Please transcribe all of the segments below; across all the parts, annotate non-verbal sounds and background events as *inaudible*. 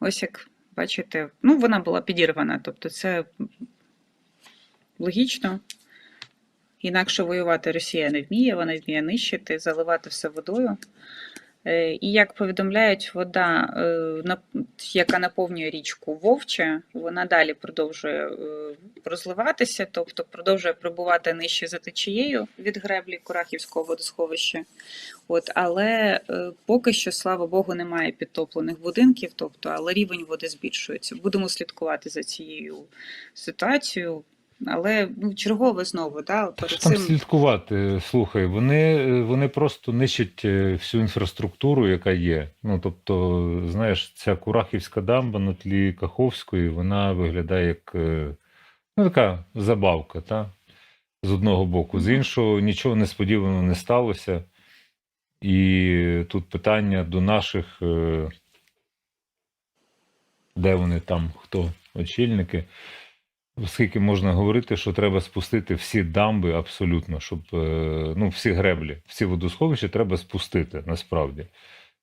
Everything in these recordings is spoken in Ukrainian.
Ось як бачите, ну вона була підірвана, тобто це логічно. Інакше воювати Росія не вміє, вона вміє нищити, заливати все водою. Е, І як повідомляють, вода, е, яка наповнює річку Вовче, вона далі продовжує е, розливатися, тобто продовжує прибувати нижче за течією від греблі Курахівського водосховища. От, але поки що, слава Богу, немає підтоплених будинків, тобто, але рівень води збільшується. Будемо слідкувати за цією ситуацією. Але ну, чергове знову, да, перед там цим слідкувати? Слухай, вони, вони просто нищать е, всю інфраструктуру, яка є. Ну, тобто, знаєш, ця Курахівська дамба на тлі Каховської, вона виглядає як е, ну, така забавка, та? з одного боку. З іншого, нічого несподіваного не сталося. І тут питання до наших, е, де вони там, хто очільники. Скільки можна говорити, що треба спустити всі дамби абсолютно, щоб е, ну, всі греблі, всі водосховища треба спустити насправді.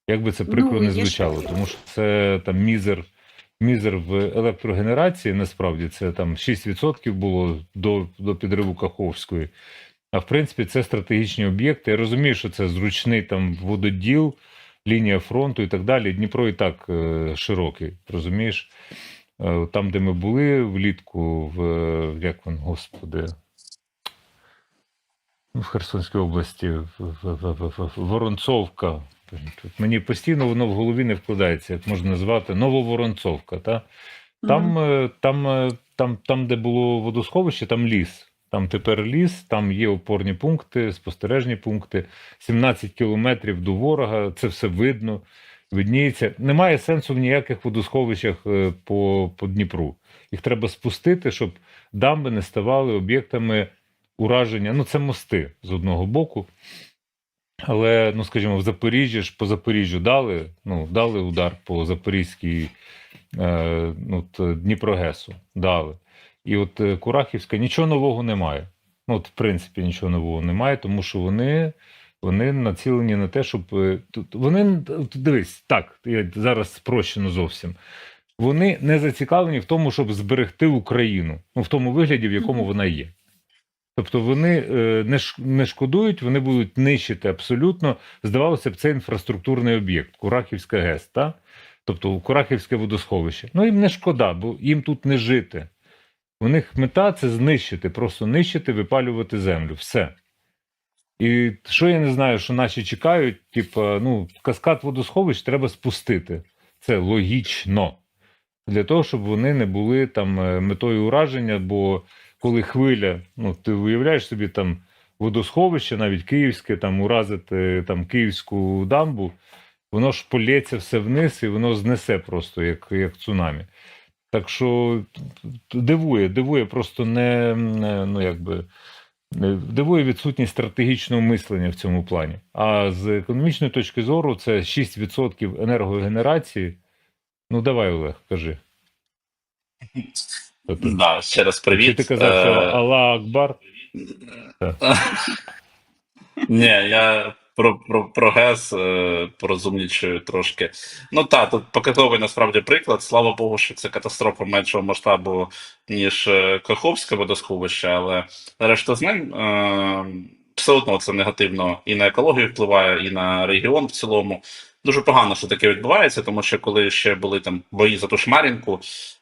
Як би це прикро Ну, не звучало, тому що це там мізер, мізер в електрогенерації, насправді це там 6% було до, до підриву Каховської. А в принципі, це стратегічні об'єкти. Я розумію, що це зручний там вододіл, лінія фронту і так далі. Дніпро і так е, широкий, розумієш? Е, Там, де ми були влітку, в як він, господи, в Херсонській області, в, в, в, в, в- Воронцовка. Тут Мені постійно воно в голові не вкладається, як можна назвати, Нововоронцовка. Та? Там, е, там, е, там, там, де було водосховище, там ліс. Там тепер ліс, там є опорні пункти, спостережні пункти, 17 кілометрів до ворога, це все видно, видніється. Немає сенсу в ніяких водосховищах е, по, по Дніпру. Їх треба спустити, щоб дамби не ставали об'єктами ураження. Ну, це мости з одного боку. Але, ну скажімо, в Запоріжжі ж по Запоріжжю дали, ну, дали удар по Запорізькій е, ну, Дніпрогесу. Дали. І от е, Курахівська нічого нового немає. Ну, от, в принципі, нічого нового немає, тому що вони, вони націлені на те, щоб. е, Тут, вони, дивись, так, я зараз спрощено зовсім. Вони не зацікавлені в тому, щоб зберегти Україну, ну, в тому вигляді, в якому вона є. Тобто вони е, не, не шкодують, вони будуть нищити абсолютно. Здавалося б, це інфраструктурний об'єкт, Курахівська ГЕС, та? тобто Курахівське водосховище. Ну їм не шкода, бо їм тут не жити. У них мета це знищити, просто нищити, випалювати землю. Все. І що я не знаю, що наші чекають, типу, ну, каскад водосховищ треба спустити. Це логічно. Для того, щоб вони не були там е, метою ураження, бо коли хвиля, ну ти уявляєш собі там водосховище, навіть київське, там уразити там київську дамбу, воно ж полється все вниз і воно знесе просто як, як цунамі. Так що дивує, дивує просто не, ну якби. Не- Дивує відсутність стратегічного мислення в цьому плані. А з економічної точки зору це 6% енергогенерації. Ну, давай, Олег, кажи. *laughs* Да, ще раз Чи ти казав, що Е, Аллах Акбар? *laughs* Ні, я про, про, про ГЕС е, порозумнічую трошки. Ну так, тут показовий насправді приклад. Слава Богу, що це катастрофа меншого масштабу, ніж е, Каховське водосховище, але решта з ним е, все одно це негативно і на екологію впливає, і на регіон в цілому. Дуже погано, що таке відбувається, тому що коли ще були там бої за ту Шмарінку, це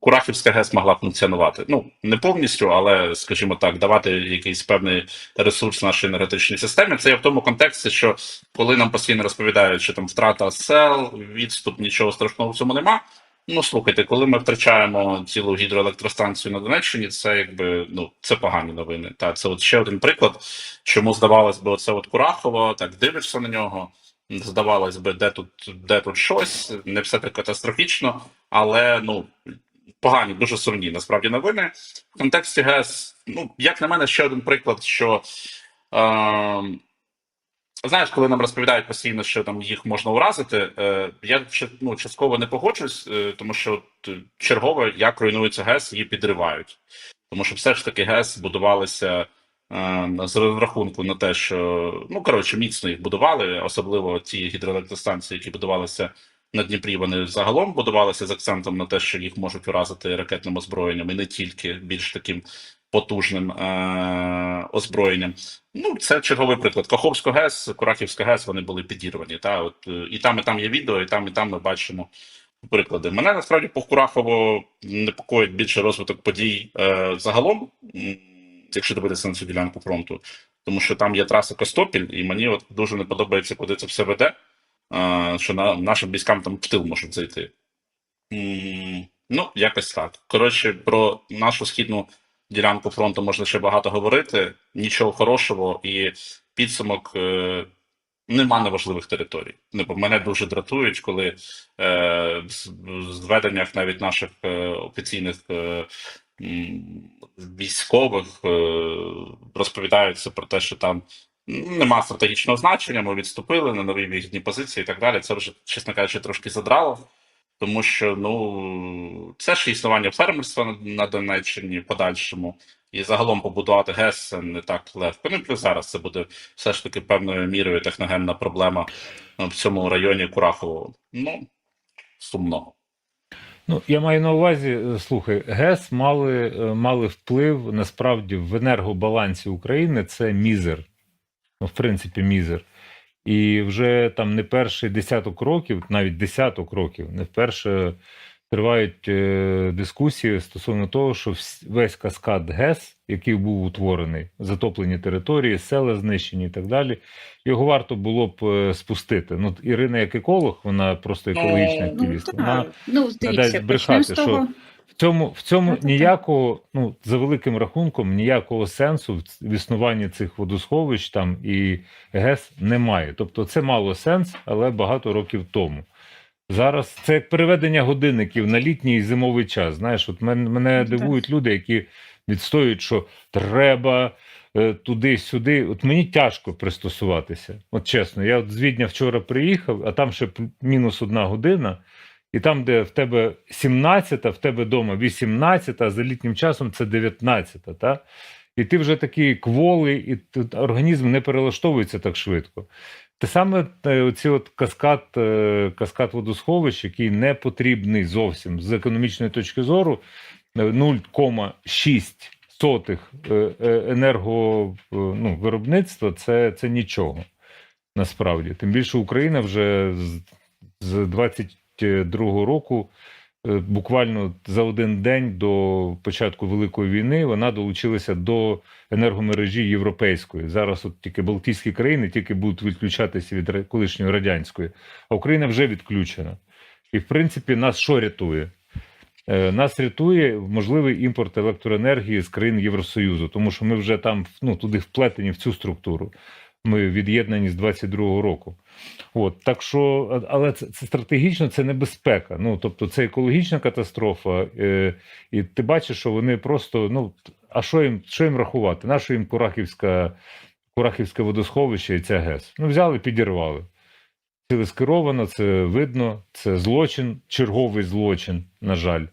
Курахівська ГЕС могла функціонувати. Ну, не повністю, але, скажімо так, давати якийсь певний ресурс нашій енергетичній системі. Це я в тому контексті, що коли нам постійно розповідають, що там втрата сел, відступ, нічого страшного в цьому нема. Ну, слухайте, коли ми втрачаємо цілу гідроелектростанцію на Донеччині, це якби ну це погані новини. Та це от ще один приклад, чому здавалось би, оце от Курахово, так дивишся на нього. Здавалось би, де тут, де тут щось, не все так катастрофічно, але ну погані, дуже сумні насправді новини. В контексті ГЕС, ну як на мене, ще один приклад, що е, знаєш, коли нам розповідають постійно, що там їх можна уразити, е, я ну, частково не погоджуюсь, е, тому що чергово, як руйнується ГЕС, її підривають. Тому що все ж таки ГЕС будувалися з розрахунку на те, що ну коротше міцно їх будували, особливо ті гідроелектростанції, які будувалися на Дніпрі вони загалом будувалися з акцентом на те, що їх можуть уразити ракетним озброєнням, і не тільки більш таким потужним е- озброєнням. Ну, це черговий приклад. Каховська ГЕС, Курахівська ГЕС, вони були підірвані. Та? От, е, і там, і там є відео, і там, і там ми бачимо приклади. Мене насправді по Курахово непокоїть більше розвиток подій е, загалом, якщо дивитися на цю ділянку фронту. Тому що там є траса Костопіль, і мені от дуже не подобається, куди це все веде, що на, нашим військам там в тил можуть зайти. Ну, якось так. Коротше, про нашу східну ділянку фронту можна ще багато говорити. Нічого хорошого, і підсумок е, нема неважливих територій. Ну, бо мене дуже дратують, коли е, в зведеннях навіть наших е, офіційних е, військових е, розповідаються про те, що там нема стратегічного значення, ми відступили на нові вигідні позиції і так далі. Це вже, чесно кажучи, трошки задрало. Тому що ну це ж існування фермерства на, Донеччині в подальшому, і загалом побудувати ГЕС це не так легко. Ну плюс зараз це буде все ж таки певною мірою техногенна проблема в цьому районі Курахового. Ну сумно. Ну, я маю на увазі, е, слухай, ГЕС мали, е, мали вплив насправді в енергобалансі України це мізер. Ну, в принципі, мізер. І вже там не перший десяток років, навіть десяток років, не вперше тривають е, дискусії стосовно того, що весь каскад ГЕС, який був утворений, затоплені території, села знищені і так далі, його варто було б е, спустити. Ну, Ірина, як еколог, вона просто екологічна Ну, активістка. Ну, Вона ну дивіться, брехати, що в цьому, в цьому Ну, ніякого, ну за великим рахунком, ніякого сенсу в існуванні цих водосховищ там і ГЕС немає. Тобто це мало сенс, але багато років тому. Зараз це як переведення годинників на літній і зимовий час. Знаєш, от мене, мене Ну, дивують люди, які відстоюють, що треба е, туди-сюди. От мені тяжко пристосуватися. От чесно, я от з Відня вчора приїхав, а там ще мінус одна година. І там, де в тебе 17, в тебе вдома 18, а за літнім часом це 19, та? І ти вже такий кволий, і тут організм не перелаштовується так швидко. Те саме е, оці от каскад, е, каскад водосховищ, який не потрібний зовсім з економічної точки зору, е, 0,6 сотих е, е, енерго е, ну, це, це нічого насправді. Тим більше Україна вже з, з 22-го року, буквально за один день до початку Великої війни, вона долучилася до енергомережі європейської. Зараз от тільки Балтійські країни тільки будуть відключатися від колишньої радянської, а Україна вже відключена. І в принципі нас що рятує? Е, Нас рятує можливий імпорт електроенергії з країн Євросоюзу, тому що ми вже там ну, туди вплетені в цю структуру. Ми від'єднані з 22-го року. От так що, але це, це стратегічно це небезпека. Ну тобто, це екологічна катастрофа, е, і ти бачиш, що вони просто ну а що їм що їм рахувати? На їм Курахівська, Курахівське водосховище і ця ГЕС? Ну взяли, підірвали. Цілескеровано, це видно, це злочин, черговий злочин, на жаль.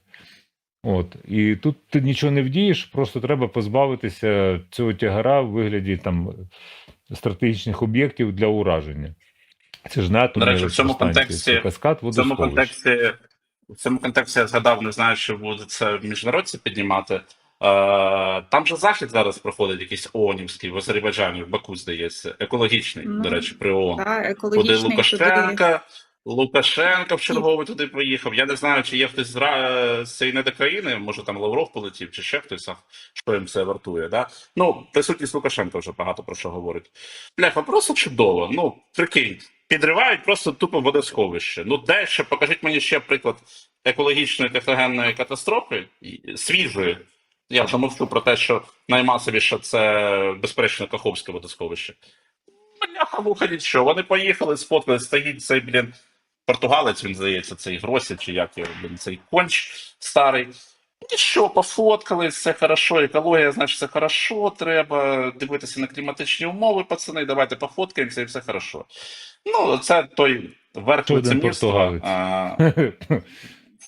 От і тут ти нічого не вдієш, просто треба позбавитися цього тягара в вигляді там стратегічних об'єктів для ураження. Це ж НАТО, До речі, в цьому контексті- каскад В цьому контексті, в цьому контексті я згадав, не знаю, що буде це в міжнародці піднімати. Е, там же захід зараз проходить якийсь ООНівський в Азербайджані, в Баку, здається, екологічний, Ну, до речі, при ООН. Куди екологічний туди. Лукашенко в черговий туди поїхав. Я не знаю, чи є хтось з, цієї недокраїни, може там Лавров полетів, чи ще хтось, що їм це вартує. Да? Ну, присутність Лукашенка вже багато про що говорить. Бляха, просто чудово. Ну, прикинь, підривають просто тупо водосховище. Ну, де ще покажіть мені ще приклад екологічної техногенної катастрофи, свіжої. Я вже мовчу про те, що наймасовіше це безперечно Каховське водосховище. Бляха, муха нічого. Вони поїхали, сфоткали, стоїть цей, блін, португалець, він здається, цей Гросі, чи як його, цей конч старий. Нічого, пофоткали, все хорошо, екологія, значить, все хорошо, треба дивитися на кліматичні умови, пацани, давайте пофоткаємося і все хорошо. Ну, це той верх лицемірства. португалець. а,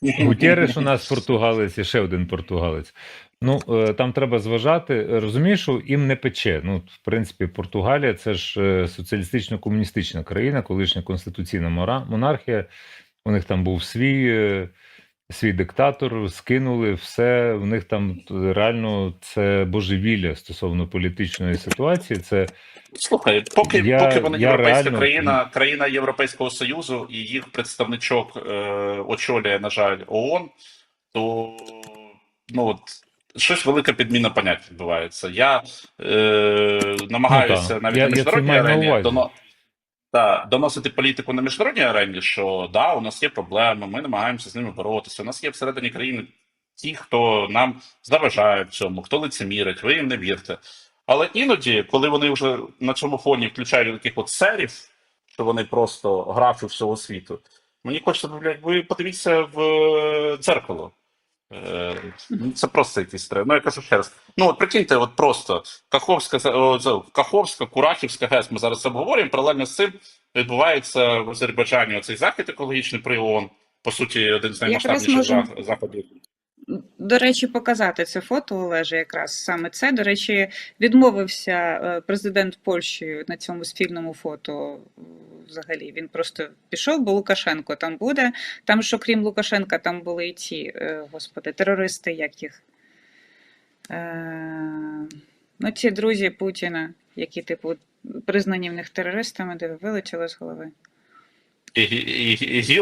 *laughs* Гутєреш у нас португалець і ще один португалець. Ну е, там треба зважати. Розумієш, що їм не пече. Ну, в принципі, Португалія це ж е, соціалістично-комуністична країна, колишня конституційна монархія. У них там був свій, е, свій диктатор, скинули все. В них там е, реально це божевілля стосовно політичної ситуації. Це Слухай, поки, Я- поки вони я європейська реально- країна, країна Європейського Союзу, і їх представничок е, очолює, на жаль, ООН, то ну от. Щось велика підміна понять відбувається. Я е, намагаюся Ну, навіть Я- на міжнародній на арені доно, та, доносити політику на міжнародній арені, що да, у нас є проблеми, ми намагаємося з ними боротися. У нас є всередині країни ті, хто нам заважає в цьому, хто лицемірить, ви їм не вірте. Але іноді, коли вони вже на цьому фоні включають таких от серів, що вони просто графи всього світу, мені хочеться, блядь, ви подивіться в е, дзеркало. Е, Це просто якийсь трек. Ну, я кажу ще раз. Ну, от прикиньте, от просто Каховська, Каховська, Курахівська ГЕС, ми зараз це обговорюємо. Паралельно з цим відбувається в Азербайджані оцей захід екологічний при ООН. По суті, один з наймасштабніших заходів. До речі, показати це фото Олеже, якраз саме це. До речі, відмовився е, президент Польщі на цьому спільному фото. е, Взагалі він просто пішов, бо Лукашенко там буде. Там, що крім Лукашенка, там були і ці, е, господи, терористи, як їх. Ну, ці друзі Путіна, які, типу, признані в них терористами, де вилетіло з голови. І, і, і, і.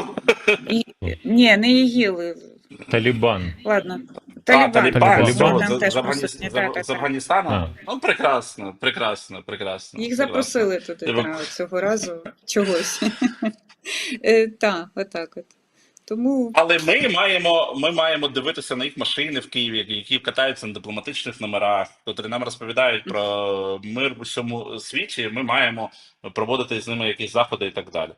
І, ні, не ІГІЛ. Талібан. Ладно. А, Талібан. Талібан, Талібан. Там з, теж присутні. з, Та, та, з. Афганістану. А. Ну, прекрасно, прекрасно, прекрасно. Їх прекрасно. запросили туди Тебе- цього разу чогось. *laughs* Е, Так, отак от. Тому Але ми маємо, ми маємо дивитися на їх машини в Києві, які катаються на дипломатичних номерах, котрі нам розповідають про мир в усьому світі. Ми маємо проводити з ними якісь заходи і так далі.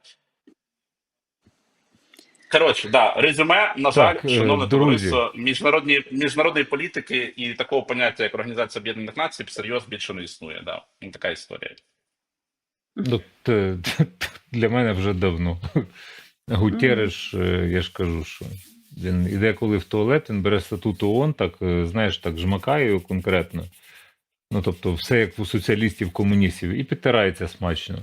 Коротше, да, резюме, на жаль, Так, е, шановне друзі. товариство, міжнародні, міжнародної політики і такого поняття, як Організація Об'єднаних Націй, всерйоз більше не існує. Да. Така історія. Ну, для мене вже давно. Гутереш, е, я ж кажу, що він іде коли в туалет, він бере статут ООН, так, е, знаєш, так жмакає його конкретно. Ну, тобто, все як у соціалістів, комуністів, і підтирається смачно.